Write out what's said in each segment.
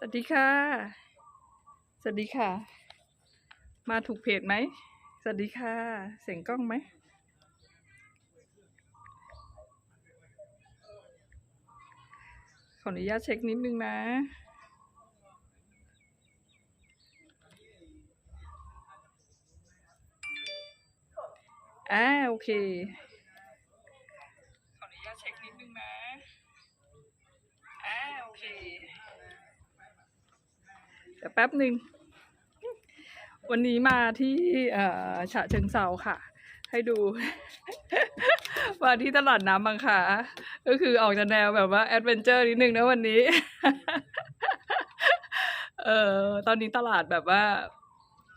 สวัสดีค่ะ สวัสดีค่ะ มาถูกเพจไหม สวัสดีค่ะ เสียงกล้องไหม ขออนุญาตเช็คนิดนึงนะอ่าโอเค ขออนุญาตเช็คนิดนึงนะ อ่าโอเค เดี๋ ยวแป๊บหนึ่ง วันนี้มาที่ฉะเชิงเซาค่ะ ให้ดู มาที่ตลาดน้ำบางขา ก็คือออกจากแนวแบบว่าแอดเวนเจอร์นิดนึงนะวันนี้ เออตอนนี้ตลาดแบบว่า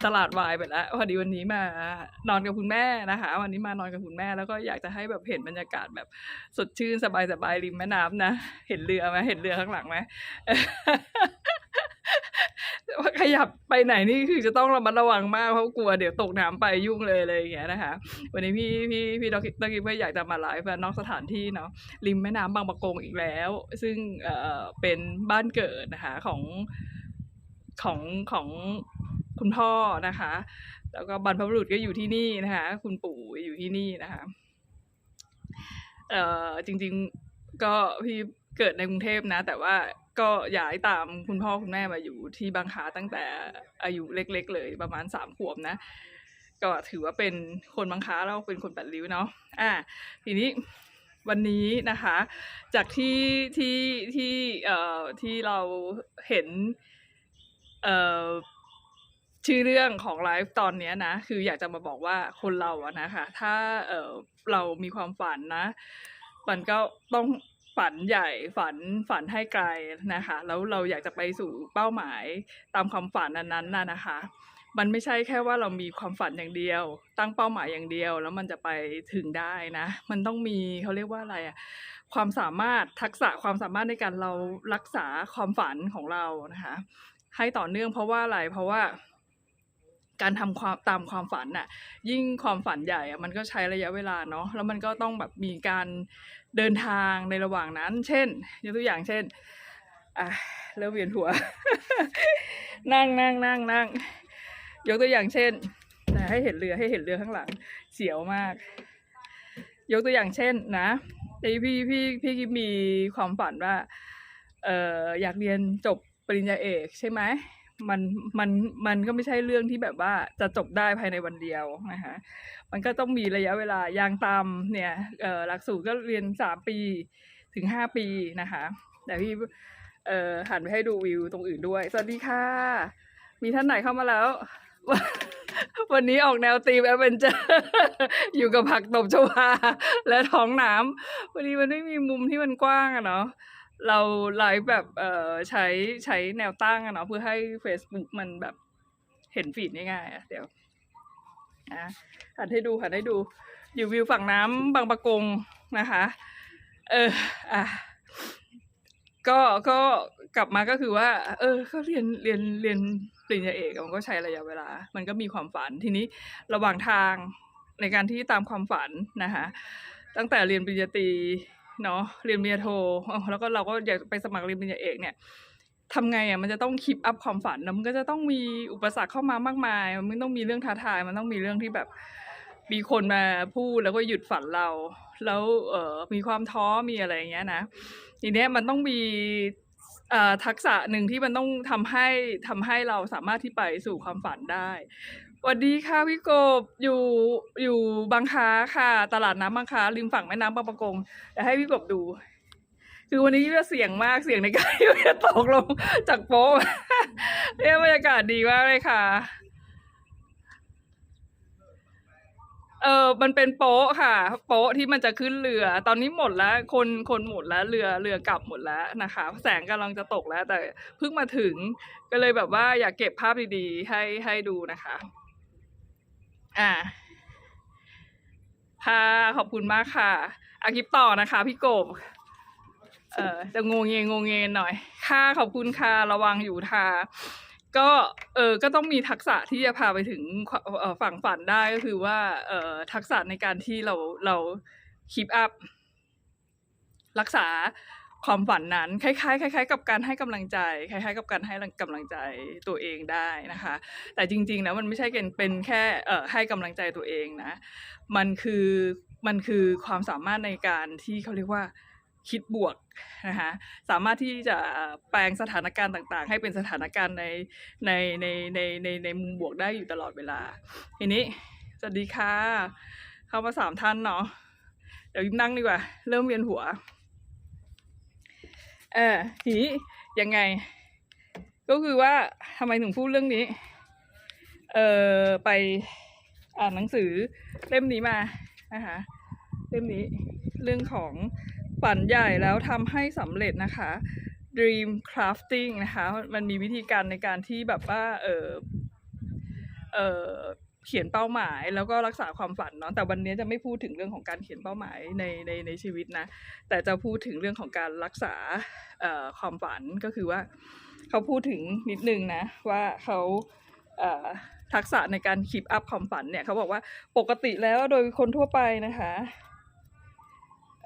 ตลาดวายไปแล้วพอดีวันนี้มานอนกับคุณแม่นะคะ วันนี้มานอนกับคุณแม่แล้วก็อยากจะให้แบบเห็นบรรยากาศแบบสดชื่นสบายๆริมแม่น้ำนะเห็นเรือไหมเห็นเรือข้างหลังไหมว่าขยับไปไหนนี่คือจะต้องระมัดระวังมากเพราะกลัวเดี๋ยวตกน้ำไปยุ่งเลยอะไรอย่างเงี้ยนะคะ วันนี้พี่พี่พี่ดอกดอกกิฟก็อยากจะมาไลฟ์นอกสถานที่เนาะริมแม่น้ำบางปะกงอีกแล้ว ซึ่งเอ่อเป็นบ้านเกิดนะคะของของของ คุณพ่อนะคะ แล้วก็บรรพบุรุษก็อยู่ที่นี่นะคะ คุณปู่อยู่ที่นี่นะคะเอ่อจริง ๆก็พี่เกิดในกรุงเทพนะ แต่ว่าก็ย้ายตามคุณพ่อคุณแม่มาอยู่ที่บางคาตั้งแต่อายุเล็ก ๆ เลยประมาณสามขวบนะ ก็ถือว่าเป็นคนบางคาแล้วเป็นคนแปดริ้วเนาะอ่าทีนี้วันนี้นะคะ จากที่ที่ที่เอ่อที่เราเห็นเอ่อ ชื่อเรื่องของไลฟ์ตอนเนี้ยนะ คืออยากจะมาบอกว่าคนเราอะนะคะถ้าเออเรามีความฝันนะ มันก็ต้องฝันใหญ่ฝันฝันให้ไกลนะคะ แล้วเราอยากจะไปสู่เป้าหมายตามความฝันนั้นๆน่ะนะคะ มันไม่ใช่แค่ว่าเรามีความฝันอย่างเดียว ตั้งเป้าหมายอย่างเดียว แล้วมันจะไปถึงได้นะ มันต้องมีเขาเรียกว่าอะไรอะความสามารถทักษะความสามารถในการเรารักษาความฝันของเรานะคะ ให้ต่อเนื่องเพราะว่าอะไรเพราะว่า การทำความตามความฝันน่ะ ยิ่งความฝันใหญ่อะมันก็ใช้ระยะเวลาเนาะแล้วมันก็ต้องแบบมีการเดินทางในระหว่างนั้น เช่นยกตัวอย่างเช่นอะเริ่มเวียนหัว นั่งนั่งนั่งนั่งยกตัวอย่างเช่น แต่ให้เห็นเรือให้เห็นเรือข้างหลัง เสียวมาก ยกตัวอย่างเช่นนะไอพี่พี่พี่กิ๊บมีความฝันว่าเอ่ออยากเรียนจบปริญญาเอกใช่ไหม มันมันมันก็ไม่ใช่เรื่องที่แบบว่าจะจบได้ภายในวันเดียวนะคะมันก็ต้องมีระยะเวลาอย่างตามเนี่ยเออหลักสูตรก็เรียนสามปีถึงห้าปีนะคะแต่พี่เออหันไปให้ดูวิวตรงอื่นด้วย สวัสดีค่ะ มีท่านไหนเข้ามาแล้ว วันนี้ออกแนวตีมแอดเวนเจอร์อยู่กับผักตบชวาและท้องน้ำวันนี้มันไม่มีมุมที่มันกว้างอะเนาะ เราไลฟ์แบบเอ่อใช้ใช้แนวตั้งอะเนาะเพื่อให้ Facebook มันแบบเห็นฟีดง่ายๆอะเดี๋ยวอะหันให้ดูหันให้ดู อยู่วิวฝั่งน้ำบางปะกงนะคะ เอออะก็ก็กลับมาก็คือว่า เออก็เรียนเรียนเรียนปริญญาเอกมันก็ใช้ระยะเวลา มันก็มีความฝันทีนี้ระหว่างทางในการที่ตามความฝันนะคะตั้งแต่เรียนปริญญาตรี เนาะเรียนปริญญาโทแล้วก็เราก็อยากไปสมัครเรียนปริญญาเอกเนี่ยทำไงอะมันจะต้องคีปอัพความฝันนะมันก็จะต้องมีอุปสรรคเข้ามามากมาย มันต้องมีเรื่องท้าทาย มันต้องมีเรื่องที่แบบมีคนมาพูดแล้วก็หยุดฝันเรา แล้วเออมีความท้อมีอะไรอย่างเงี้ยนะทีเนี้ยมันต้องมีอ่อทักษะหนึ่งที่มันต้องทำให้ทำให้เราสามารถที่ไปสู่ความฝันได้ สวัสดีค่ะพี่กบอยู่อยู่บางค้าค่ะ ตลาดน้ำบางค้าริมฝั่งแม่น้ำบางประกงเดี๋ยวให้พี่กบดู คือวันนี้จะเสียงมากเสียงในการที่จะตกลงจากโป๊ะเนี่ยบรรยากาศดีมากเลยค่ะเออมันเป็นโป๊ะค่ะ โป๊ะที่มันจะขึ้นเรือ ตอนนี้หมดแล้ว คนคนหมดแล้ว เรือเรือกลับหมดแล้วนะคะ แสงกำลังจะตกแล้วแต่เพิ่งมาถึง ก็เลยแบบว่าอยากเก็บภาพดีๆ ให้ให้ดูนะคะ อ่าค่ะขอบคุณมากค่ะอาคลิปต่อนะคะ พี่โกบ เอ่อจะงงเงงงเงหน่อย ค่ะขอบคุณค่ะระวังอยู่ทาก็เออก็ต้องมีทักษะที่จะพาไปถึงฝั่งฝันได้ก็คือว่าเออทักษะในการที่เราเราคีปอัพรักษา ความฝันนั้นคล้ายๆคล้ายๆกับการให้กำลังใจ คล้าย ๆ กับการให้กำลังใจตัวเองได้นะคะ แต่จริงๆนะมันไม่ใช่เป็นเป็นแค่เอ่อให้กำลังใจตัวเองนะ มันคือมันคือความสามารถในการที่เขาเรียกว่าคิดบวกนะคะสามารถที่จะแปลงสถานการณ์ต่าง ๆ ให้เป็นสถานการณ์ในในในในในในมุมบวกได้อยู่ตลอดเวลาทีนี้สวัสดีค่ะ เข้ามาสามท่านเนาะเดี๋ยวยิ้มนั่งดีกว่า เริ่มเวียนหัว เออทีนี้ยังไง ก็คือว่าทำไมถึงพูดเรื่องนี้ เออไปอ่านหนังสือเล่มนี้มานะคะเล่มนี้เรื่องของฝันใหญ่แล้วทำให้สำเร็จนะคะ Dream Crafting นะคะ มันมีวิธีการในการที่แบบว่า เออเออ เขียนเป้าหมายแล้วก็รักษาความฝันเนาะแต่วันนี้จะไม่พูดถึงเรื่องของการเขียนเป้าหมายในในในชีวิตนะ แต่จะพูดถึงเรื่องของการรักษาเอ่อความฝันก็คือว่าเขาพูดถึงนิดนึงนะว่าเขาเอ่อทักษะในการคีปอัพความฝันเนี่ยเขาบอกว่าปกติแล้วโดยคนทั่วไปนะคะ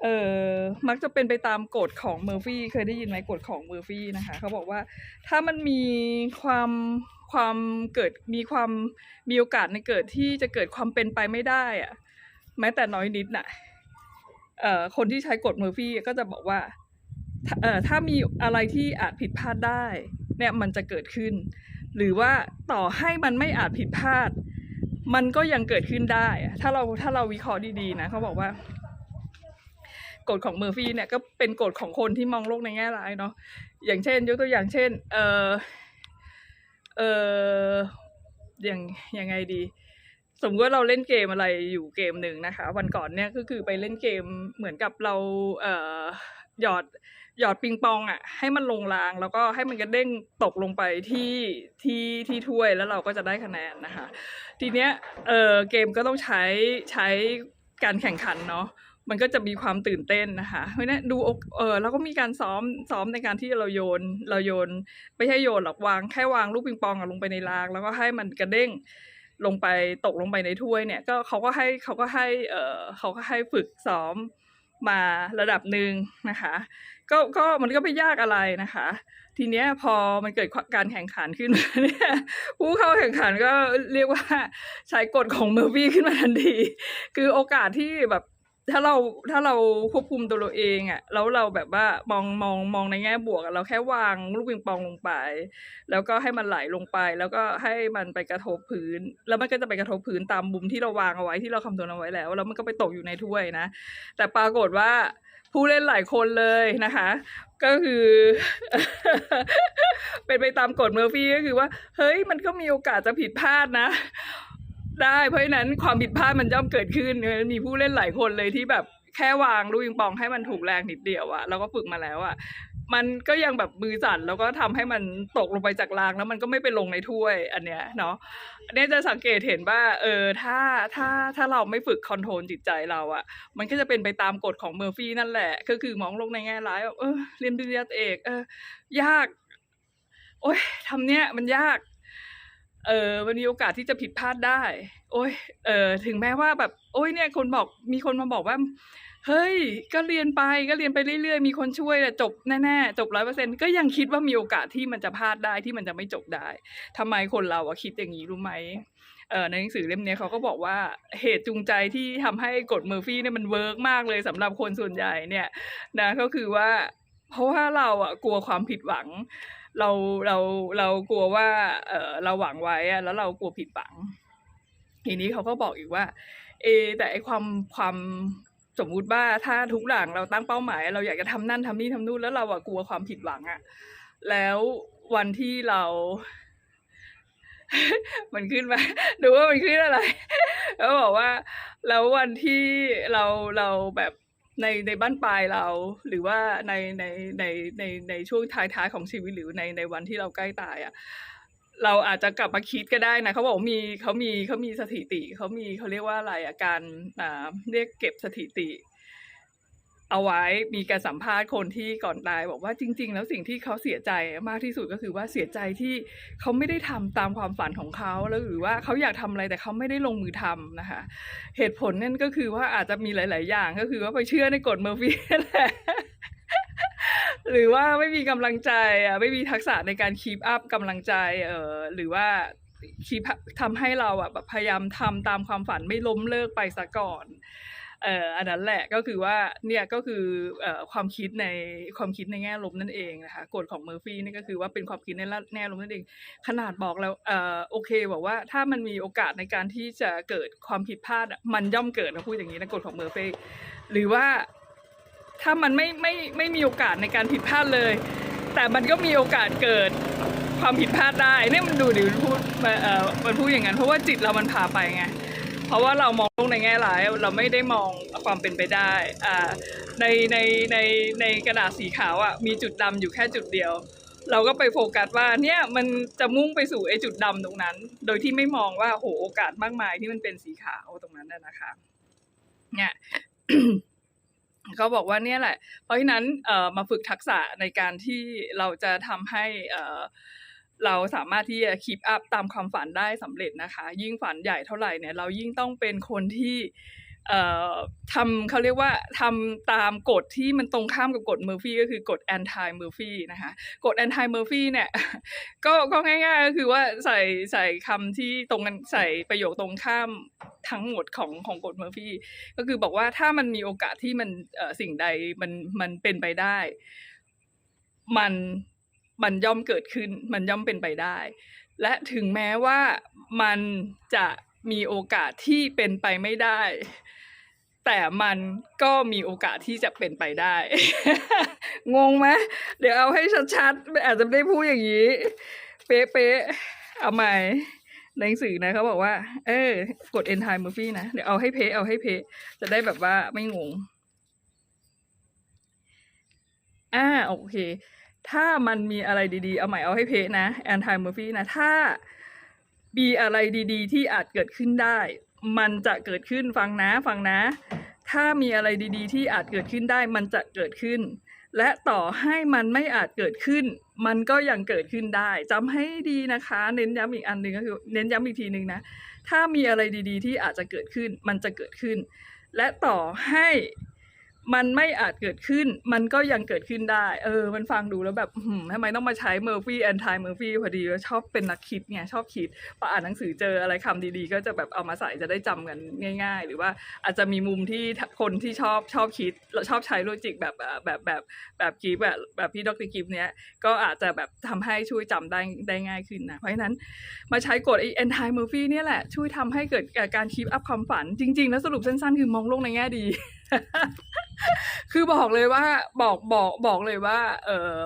เอ่อมักจะเป็นไปตามกฎของเมอร์ฟี่เคยได้ยินไหมกฎของเมอร์ฟี่นะคะเขาบอกว่าถ้ามันมีความ ความเกิดมีความมีโอกาสในเกิดที่จะเกิดความเป็นไปไม่ได้อะแม้แต่น้อยนิดน่ะเอ่อคนที่ใช้กฎเมอร์ฟี่ก็จะบอกว่าเอ่อถ้ามีอะไรที่อาจผิดพลาดได้ เนี่ยมันจะเกิดขึ้น หรือว่าต่อให้มันไม่อาจผิดพลาด มันก็ยังเกิดขึ้นได้ ถ้าเราถ้าเราวิเคราะห์ดีๆนะเขาบอกว่ากฎของเมอร์ฟี่เนี่ยก็เป็นกฎของคนที่มองโลกในแง่ร้ายเนาะอย่างเช่น ยกตัวอย่างเช่น เอ่อ เอออย่างยังไงดี สมมติว่าเราเล่นเกมอะไรอยู่เกมหนึ่งนะคะ วันก่อนเนี่ยก็คือไปเล่นเกมเหมือนกับเราเอ่อหยอดหยอดปิงปองอะ ให้มันลงราง แล้วก็ให้มันกระเด้งตกลงไปที่ที่ที่ถ้วยแล้วเราก็จะได้คะแนนนะคะ ทีเนี้ยเออเกมก็ต้องใช้ใช้การแข่งขันเนาะ มันก็จะมีความตื่นเต้นนะคะ เพราะนั้นดูอกเออเราก็มีการซ้อมซ้อมในการที่เราโยน เราโยน ไม่ใช่โยนหรอกวางแค่วางลูกปิงปองลงไปในราง แล้วก็ให้มันกระเด้งลงไปตกลงไปในถ้วยเนี่ยก็เขาก็ให้เขาก็ให้เออเขาก็ให้ฝึกซ้อมมาระดับหนึ่งนะคะ ก็ก็มันก็ไม่ยากอะไรนะคะ ทีเนี้ยพอมันเกิดการแข่งขันขึ้นมาเนี่ยผู้เข้าแข่งขันก็เรียกว่าใช้กฎของเมอร์ฟี่ขึ้นมาทันที คือโอกาสที่แบบ ถ้าเราถ้าเราควบคุมตัวเราเองอะ่ะแล้วเราแบบว่ามองมองมองในแง่บวกเราแค่วางลูกปิงปองลงไป แล้วก็ให้มันไหลลงไป แล้วก็ให้มันไปกระทบพื้น แล้วมันก็จะไปกระทบพื้นตามมุมที่เราวางเอาไว้ที่เราคำนวณเอาไว้แล้ว แล้วมันก็ไปตกอยู่ในถ้วยนะ แต่ปรากฏว่าผู้เล่นหลายคนเลยนะคะ ก็คือ เป็นไปตามกฎเมอร์ฟี่ก็คือว่า เฮ้ยมันก็มีโอกาสจะผิดพลาดนะ ได้เพราะฉะนั้นความผิดพลาดมันย่อมเกิดขึ้นมีผู้เล่นหลายคนเลยที่แบบแค่วางลูกปิงปองให้มันถูกแรงนิดเดียวอะเราก็ฝึกมาแล้วอะมันก็ยังแบบมือสั่นแล้วก็ทำให้มันตกลงไปจากรางแล้วมันก็ไม่ไปลงในถ้วยอันเนี้ยเนาะอันนี้จะสังเกตเห็นว่า เออถ้าถ้าถ้าเราไม่ฝึกคอนโทรลจิตใจเราอะมันก็จะเป็นไปตามกฎของเมอร์ฟี่นั่นแหละ ก็คือมองลกในแง่ร้ายเออเรียนปริญญาเอก เออ ยาก โอ้ยทำเนี้ยมันยาก เออมันมีโอกาสที่จะผิดพลาดได้ โอ้ยเออถึงแม้ว่าแบบ โอ้ยเนี่ยคนบอกมีคนมาบอกว่า เฮ้ย ก็เรียนไปก็เรียนไปเรื่อยๆ มีคนช่วยจบแน่ๆ จบร้อยเปอร์เซ็นก็ยังคิดว่ามีโอกาสที่มันจะพลาดได้ที่มันจะไม่จบได้ทำไมคนเราอะคิดอย่างนี้รู้ไหมเออในหนังสือเล่มนี้เขาก็บอกว่าเหตุจูงใจที่ทำให้กฎเมอร์ฟี่เนี่ยมันเวิร์กมากเลยสำหรับคนส่วนใหญ่เนี่ยนะก็คือว่า เพราะว่าเราอะกลัวความผิดหวัง เราเราเรากลัวว่า เออเราหวังไว้อะแล้วเรากลัวผิดหวัง ทีนี้เขาก็บอกอีกว่า เอ แต่ไอความความสมมุติว่าถ้าทุกหลังเราตั้งเป้าหมาย เราอยากจะทำนั่นทำนี่ทำนู่นแล้วเราอะกลัวความผิดหวังอะแล้ววันที่เรา มันขึ้นมาดูว่ามันขึ้นอะไร แล้วบอกว่า แล้ววันที่เราเราแบบ ในในบ้านปลายเรา หรือว่าในในในในในช่วงท้ายๆของชีวิตหรือในในวันที่เราใกล้ตายอะ่ะเราอาจจะกลับมาคิดก็ได้นะเขาบอกมีเขามีเขามีสถิติเขามีเขาเรียกว่าอะไรอะการอ่าเรียกเก็บสถิติ เอาไว้มีการสัมภาษณ์คนที่ก่อนตายบอกว่าจริง ๆ แล้วสิ่งที่เขาเสียใจมากที่สุดก็คือว่าเสียใจที่เขาไม่ได้ทำตามความฝันของเขาแล้วหรือว่าเขาอยากทำอะไรแต่เขาไม่ได้ลงมือทำนะคะ เหตุผลนั่นก็คือว่าอาจจะมีหลาย ๆ อย่างก็คือว่าไปเชื่อในกฎเมอร์ฟี่แหละหรือว่าไม่มีกำลังใจอะไม่มีทักษะในการคีปอัพกำลังใจเออหรือว่าคีปทำให้เราอะแบบพยายามทำตามความฝันไม่ล้มเลิกไปซะก่อน เอ่ออันนั้นแหละก็คือว่าเนี่ยก็คือเอ่อความคิดในความคิดในแง่ลบนั่นเองนะคะกฎของเมอร์ฟี่นี่ก็คือว่าเป็นความคิดในแง่ลบนั่นเอง ขนาดบอกแล้วเอ่อโอเคบอกว่าถ้ามันมีโอกาสในการที่จะเกิดความผิดพลาดมันย่อมเกิดนะพูดอย่างนี้นะกฎของเมอร์ฟี่หรือว่าถ้ามันไม่ไม่ไม่มีโอกาสในการผิดพลาดเลย แต่มันก็มีโอกาสเกิดความผิดพลาดได้เนี่ยมันดูดิมันพูดมาเอ่อมันพูดอย่างนั้นเพราะว่าจิตเรามันพาไปไง เพราะว่าเรามองโลกในแง่ร้ายเราไม่ได้มองความเป็นไปได้อ่าในในในในกระดาษสีขาวอะมีจุดดำอยู่แค่จุดเดียว เราก็ไปโฟกัสว่าเนี่ยมันจะมุ่งไปสู่ไอ้จุดดำตรงนั้น โดยที่ไม่มองว่าโหโอกาสมากมายที่มันเป็นสีขาวตรงนั้นน่ะนะคะเนี่ยเขาบอกว่าเนี่ยแหละ เพราะฉะนั้นเอ่อมาฝึกทักษะในการที่เราจะทำให้เอ่อ เราสามารถที่จะคีปอัพตามความฝันได้สำเร็จนะคะ ยิ่งฝันใหญ่เท่าไหร่เนี่ยเรายิ่งต้องเป็นคนที่เอ่อทำเขาเรียกว่าทำตามกฎที่มันตรงข้ามกับกฎเมอร์ฟี่ก็คือกฎแอนตี้เมอร์ฟี่นะคะกฎแอนตี้เมอร์ฟี่เนี่ยก็ก็ง่ายๆก็คือว่าใส่ใส่คำที่ตรงกันใส่ประโยคตรงข้ามทั้งหมดของของกฎเมอร์ฟี่ก็คือบอกว่าถ้ามันมีโอกาสที่มันสิ่งใดมันมันเป็นไปได้ มัน มันย่อมเกิดขึ้น มันย่อมเป็นไปได้ และถึงแม้ว่ามันจะมีโอกาสที่เป็นไปไม่ได้ แต่มันก็มีโอกาสที่จะเป็นไปได้ งงไหมเดี๋ยวเอาให้ชัดๆ อาจจะไม่ได้พูดอย่างนี้ เป๊ะๆ เอาใหม่ในหนังสือนะเขาบอกว่า เออกด end time Murphy นะ เดี๋ยวเอาให้เพะเอาให้เพะจะได้แบบว่าไม่งง อ่าโอเค ถ้ามันมีอะไรดีๆ เอาใหม่เอาให้เพะนะ anti Murphy นะ ถ้ามีอะไรดีๆ ที่อาจเกิดขึ้นได้ มันจะเกิดขึ้นฟังนะฟังนะ ถ้ามีอะไรดีๆ ที่อาจเกิดขึ้นได้ มันจะเกิดขึ้น และต่อให้มันไม่อาจเกิดขึ้น มันก็ยังเกิดขึ้นได้จำให้ดีนะคะ เน้นย้ำอีกอันหนึ่งก็คือเน้นย้ำอีกทีหนึ่งนะ ถ้ามีอะไรดีๆ ที่อาจจะเกิดขึ้น มันจะเกิดขึ้น และต่อให้ มันไม่อาจเกิดขึ้น มันก็ยังเกิดขึ้นได้ เออ มันฟังดูแล้วแบบทำไมต้องมาใช้เมอร์ฟี่แอนทายเมอร์ฟี่พอดีว่าชอบเป็นนักคิดไงชอบคิดพออ่านหนังสือเจออะไรคำดีๆ ก็จะแบบเอามาใส่จะได้จำกันง่าย ๆ หรือว่าอาจจะมีมุมที่คนที่ชอบชอบคิดแล้วชอบใช้โลจิกแบบแบบแบบแบบกิฟแบบแบบพี่ดรกิฟเนี้ยก็อาจจะแบบทำให้ช่วยจำได้ได้ง่ายขึ้นนะเพราะฉะนั้นมาใช้กฎไอ้ anti Murphy เนี่ยแหละช่วยทำให้เกิดการคีปอัพความฝันจริง ๆ แล้วสรุปสั้นๆ คือมองโลกในแง่ดี คือบอกเลยว่าบอกบอกบอกเลยว่า เอ่อ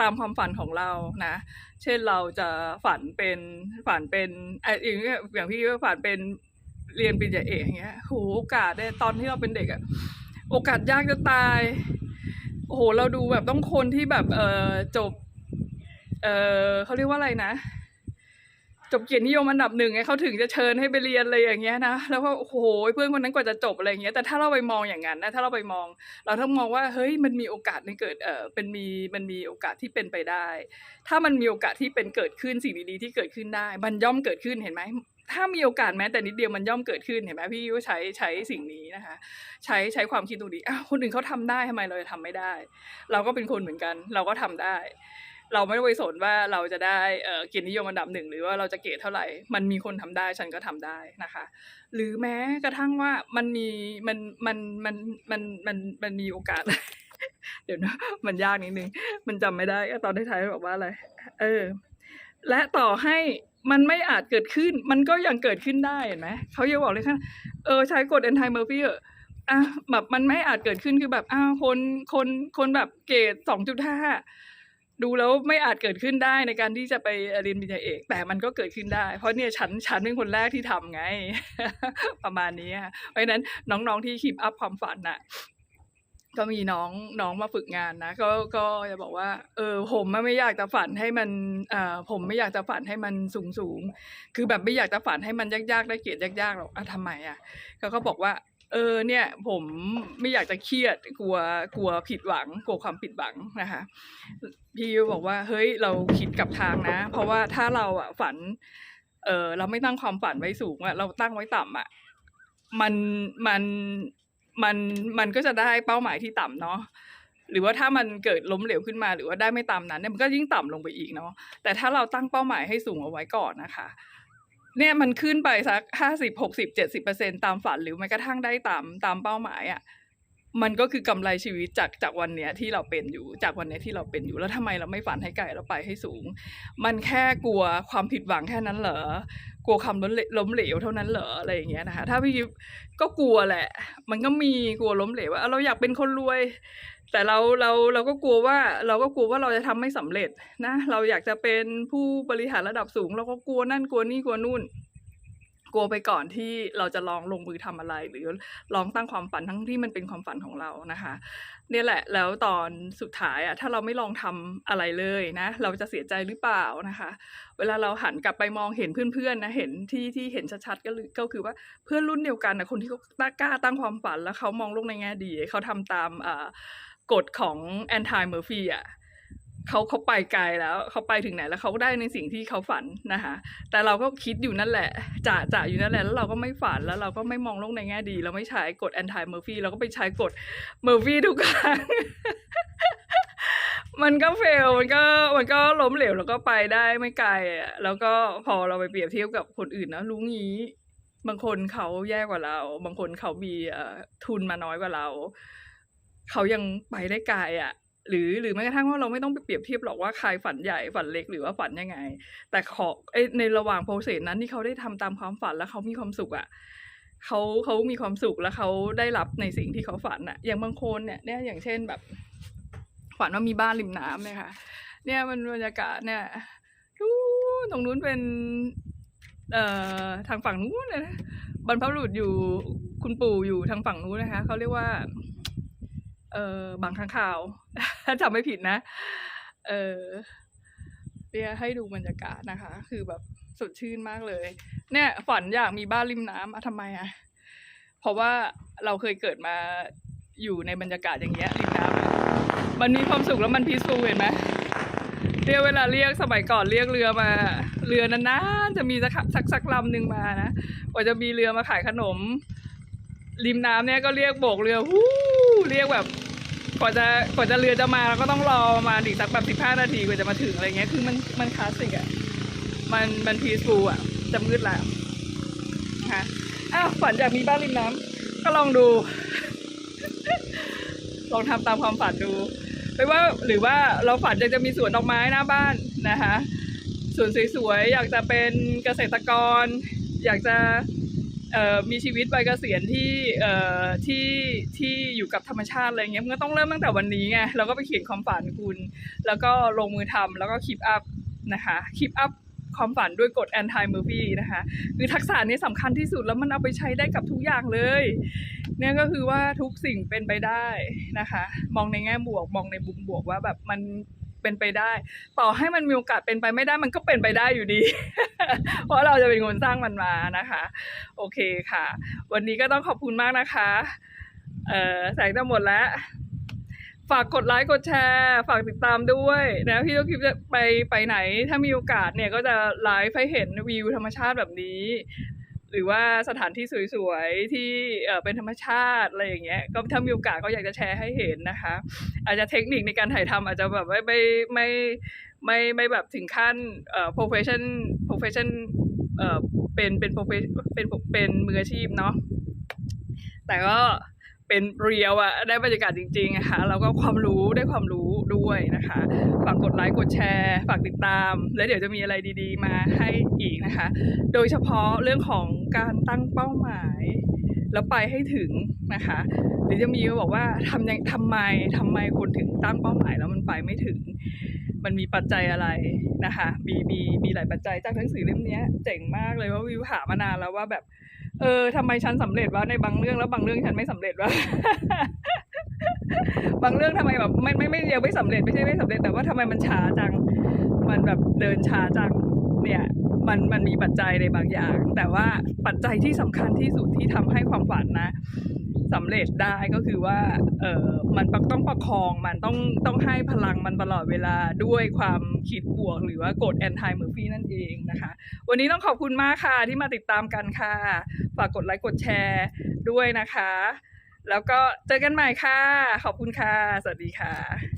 ตามความฝันของเรานะ เช่นเราจะฝันเป็นฝันเป็นไอ้อย่างเงี้ยอย่างพี่ฝันเป็นเรียนปริญญาเอกอย่างเงี้ยโหโอกาสเนี่ยตอนที่เราเป็นเด็กอะโอกาสยากจะตายโอ้โหเราดูแบบต้องคนที่แบบเออจบ เออเขาเรียกว่าอะไรนะ จบเกียรตินิยมอันดับหนึ่งไงเขาถึงจะเชิญให้ไปเรียนอะไรอย่างเงี้ยนะแล้วก็โอ้โหเพื่อนคนนั้นกว่าจะจบอะไรอย่างเงี้ยแต่ถ้าเราไปมองอย่างนั้นนะถ้าเราไปมอง เราต้องมองว่าเฮ้ยมันมีโอกาสในเกิดเออเป็นมีมันมีโอกาสที่เป็นไปได้ ถ้ามันมีโอกาสที่เป็นเกิดขึ้นสิ่งดีๆที่เกิดขึ้นได้ มันย่อมเกิดขึ้นเห็นไหมถ้ามีโอกาสแม้แต่นิดเดียวมันย่อมเกิดขึ้นเห็นไหมพี่ก็ใช้ใช้สิ่งนี้นะคะ ใช้ใช้ความคิดตรงนี้อ้าวคนอื่นเขาทำได้ทำไมเราจะทำไม่ได้ เราก็เป็นคนเหมือนกัน เราก็ทำได้ เราไม่ได้ไปสนว่าเราจะได้เกียรตินิยมอันดับหนึ่งหรือว่าเราจะเกรดเท่าไหร่ มันมีคนทำได้ฉันก็ทำได้นะคะ หรือแม้กระทั่งว่ามันมีมันมันมันมันมันมันมีโอกาส เดี๋ยวนะมันยากนิดนึง มันจำไม่ได้ตอนท้ายๆบอกว่าอะไร เออ และต่อให้มันไม่อาจเกิดขึ้น มันก็ยังเกิดขึ้นได้เห็นไหมเขายังบอกเลยค่ะเออใช้กฎ anti Murphy เอออะแบบมันไม่อาจเกิดขึ้นคือแบบอ้าวคนคนคนแบบเกรดสองจุดห้า ดูแล้วไม่อาจเกิดขึ้นได้ในการที่จะไปเรียนปริญญาเอก แต่มันก็เกิดขึ้นได้ เพราะเนี่ยฉันฉันเป็นคนแรกที่ทำไง ประมาณนี้ค่ะเพราะฉะนั้นน้องๆที่คีปอัพความฝันน่ะก็มีน้องน้องมาฝึกงานนะ ก็ก็จะบอกว่า เออผมไม่อยากจะฝันให้มันเอ่าผมไม่อยากจะฝันให้มันสูงสูงๆคือแบบไม่อยากจะฝันให้มันยากๆได้เกียรติยากๆหรอกอะทำไมอะเขาก็บอกว่า เออเนี่ยผมไม่อยากจะเครียดกลัวกลัวผิดหวังกลัวความผิดหวังนะคะพี่บอกว่าเฮ้ยเราคิดกับทางนะ เพราะว่าถ้าเราอะฝัน เออเราไม่ตั้งความฝันไว้สูงอะเราตั้งไว้ต่ำอะมันมันมันมันก็จะได้เป้าหมายที่ต่ำเนาะหรือว่าถ้ามันเกิดล้มเหลวขึ้นมา หรือว่าได้ไม่ตามนั้นเนี่ยมันก็ยิ่งต่ำลงไปอีกเนาะแต่ถ้าเราตั้งเป้าหมายให้สูงเอาไว้ก่อนนะคะ เนี่ยมันขึ้นไปสักห้าสิบหกสิบเจ็ดสิบเปอร์เซ็นตามฝันหรือแม้กระทั่งได้ตามตามเป้าหมายอะ่ะ มันก็คือกำไรชีวิตจากจากวันเนี้ยที่เราเป็นอยู่จากวันเนี้ยที่เราเป็นอยู่แล้วทำไมเราไม่ฝันให้ไกลเราไปให้สูง มันแค่กลัวความผิดหวังแค่นั้นเหรอกลัวคำล้มเหลล้มเหลวเท่านั้นเหรออะไรอย่างเงี้ยนะคะถ้าพี่ก็กลัวแหละ มันก็มีกลัวล้มเหลวว่าเราอยากเป็นคนรวย แต่เราเราเราก็กลัวว่าเราก็กลัวว่าเราจะทำไม่สำเร็จนะ เราอยากจะเป็นผู้บริหารระดับสูง เราก็กลัวนั่นกลัวนี่กลัวนู่น กลัวไปก่อนที่เราจะลองลงมือทำอะไร หรือลองตั้งความฝันทั้งที่มันเป็นความฝันของเรานะคะ เนี่ยแหละ แล้วตอนสุดท้ายอะถ้าเราไม่ลองทำอะไรเลยนะ เราจะเสียใจหรือเปล่านะคะ เวลาเราหันกลับไปมองเห็นเพื่อนๆนะเห็นที่ที่เห็นชัดๆก็คือก็คือว่าเพื่อนรุ่นเดียวกันนะคนที่เขากล้าตั้งความฝันแล้วเขามองโลกในแง่ดีเขาทำตามอ่กฎของแอนตี้เมอร์ฟีอะ เขาเขาไปไกลแล้วเขาไปถึงไหนแล้วเขาก็ได้ในสิ่งที่เขาฝันนะคะแต่เราก็คิดอยู่นั่นแหละจะจะอยู่นั่นแหละ แล้วเราก็ไม่ฝันแล้วเราก็ไม่มองโลกในแง่ดี เราไม่ใช้กฎแอนตี้เมอร์ฟี่เราก็ไปใช้กฎเมอร์ฟี่ทุกครั้งมันก็เฟล มันก็ มันก็ล้มเหลวแล้วก็ไปได้ไม่ไกลอะ แล้วก็พอเราไปเปรียบเทียบกับคนอื่นนะรู้งี้ บางคนเขาแย่กว่าเรา บางคนเขามีเอ่อทุนมาน้อยกว่าเรา เขายังไปได้ไกลอะ หรือหรือแม้กระทั่งว่าเราไม่ต้องไปเปรียบเทียบหรอกว่าใครฝันใหญ่ฝันเล็กหรือว่าฝันยังไง แต่ขอเอ้ยในระหว่างโปรเซสนั้นที่เขาได้ทำตามความฝันแล้วเขามีความสุขอะเขาเขามีความสุขแล้วเขาได้รับในสิ่งที่เขาฝันอะอย่างบางคนเนี่ยเนี่ยอย่างเช่นแบบ ฝันว่ามีบ้านริมน้ำเนี่ยค่ะ เนี่ยมันบรรยากาศเนี่ยนู้นตรงนู้นเป็น เอ่อทางฝั่งนู้นนะบรรพบุรุษอยู่คุณปู่อยู่ทางฝั่งนู้นนะคะเขาเรียกว่า เออบางข้งข่าวถ้าจำไม่ผิดนะ เออเนี่ยให้ดูบรรยากาศนะคะ คือแบบสดชื่นมากเลย เนี่ย ฝันอยากมีบ้านริมน้ำอะทำไมอะเพราะว่าเราเคยเกิดมาอยู่ในบรรยากาศอย่างเงี้ยริมน้ำมันมีความสุขแล้วมันพีซฟูลเห็นไหมเรียกเวลาเรียกสมัยก่อนเรียกเรือมา เรือนานๆจะมีสักสักสักลำหนึ่งมานะกว่าจะมีเรือมาขายขนม ริมน้ำเนี่ยก็เรียกโบกเรือ ฮู้ เรียกแบบ ว่าจะกว่าจะเรือจะมาเราก็ต้องรอมาอีกสักแบบสิบห้านาทีกว่าจะมาถึงอะไรเงี้ย คือมันมันคลาสสิกอะ มันมันพีซฟูลอะจะมืดแล้วฮะอ้าวฝันอยากมีบ้านริมน้ำก็ลองดู ลองทำตามความฝันดูไม่ว่าหรือว่าเราฝันอยากจะมีสวนดอกไม้หน้าบ้านนะคะสวนสวยๆอยากจะเป็นเกษตรกร อยากจะ มีชีวิตวัยเกษียณที่ที่ที่อยู่กับธรรมชาติอะไรเงี้ยมันก็ต้องเริ่มตั้งแต่วันนี้ไงเราก็ไปเขียนความฝันคุณ แล้วก็ลงมือทำแล้วก็คีปอัพนะคะคีปอัพความฝันด้วยกฎ anti Murphy นะคะคือทักษะนี้สำคัญที่สุดแล้วมันเอาไปใช้ได้กับทุกอย่างเลย เนี่ยก็คือว่าทุกสิ่งเป็นไปได้นะคะ มองในแง่บวกมองในมุมบวกว่าแบบมันเป็นไปได้ ต่อให้มันมีโอกาสเป็นไปไม่ได้มันก็เป็นไปได้อยู่ดี เพราะเราจะเป็นคนสร้างมันมานะคะ โอเคค่ะ วันนี้ก็ต้องขอบคุณมากนะคะ เอ่อแสงจะหมดแล้ว ฝากกดไลค์กดแชร์ ฝากติดตามด้วยนะพี่ก็คิดจะไปไปไหน ถ้ามีโอกาสเนี่ยก็จะไลฟ์ให้เห็นวิวธรรมชาติแบบนี้หรือว่าสถานที่สวยๆ ที่เป็นธรรมชาติอะไรอย่างเงี้ยก็ถ้ามีโอกาสก็อยากจะแชร์ให้เห็นนะคะ อาจจะเทคนิคในการถ่ายทำอาจจะแบบไม่ไม่ไม่ ไม่ไม่แบบถึงขั้นเอ่อ profession profession เอ่อเป็นเป็น profession เป็นเป็นมืออาชีพเนาะแต่ก็เป็นเรียวอะได้บรรยากาศจริงๆอะคะแล้วก็ความรู้ได้ความรู้ด้วยนะคะฝากกดไลค์กดแชร์ฝากติดตาม แล้วเดี๋ยวจะมีอะไรดีๆ มาให้อีกนะคะ โดยเฉพาะเรื่องของการตั้งเป้าหมาย แล้วไปให้ถึงนะคะหรือจะมีก็บอกว่าทำยังทำไมทำไมคนถึงตั้งเป้าหมายแล้วมันไปไม่ถึง มันมีปัจจัยอะไรนะคะ มีมีมีหลายปัจจัยจากหนังสือเล่มนี้เจ๋งมากเลยว่าวิวหามานานแล้วว่าแบบ เออทำไมฉันสำเร็จวะในบางเรื่องแล้วบางเรื่องฉันไม่สำเร็จวะบางเรื่องทำไมแบบไม่ไม่ไม่ยังไม่สำเร็จไม่ใช่ไม่สำเร็จแต่ว่าทำไมมันช้าจัง มันแบบเดินช้าจังเนี่ยมันมันมีปัจจัยในบางอย่าง แต่ว่าปัจจัยที่สำคัญที่สุดที่ทำให้ความฝันนะ สำเร็จได้ก็คือว่าเออมันต้องประคองมันต้องต้องให้พลังมันตลอดเวลาด้วยความคิดบวก หรือว่ากดแอนตี้เมอร์ฟีนั่นเองนะคะ วันนี้ต้องขอบคุณมากค่ะที่มาติดตามกันค่ะ ฝากกดไลค์กดแชร์ด้วยนะคะ แล้วก็เจอกันใหม่ค่ะ ขอบคุณค่ะ สวัสดีค่ะ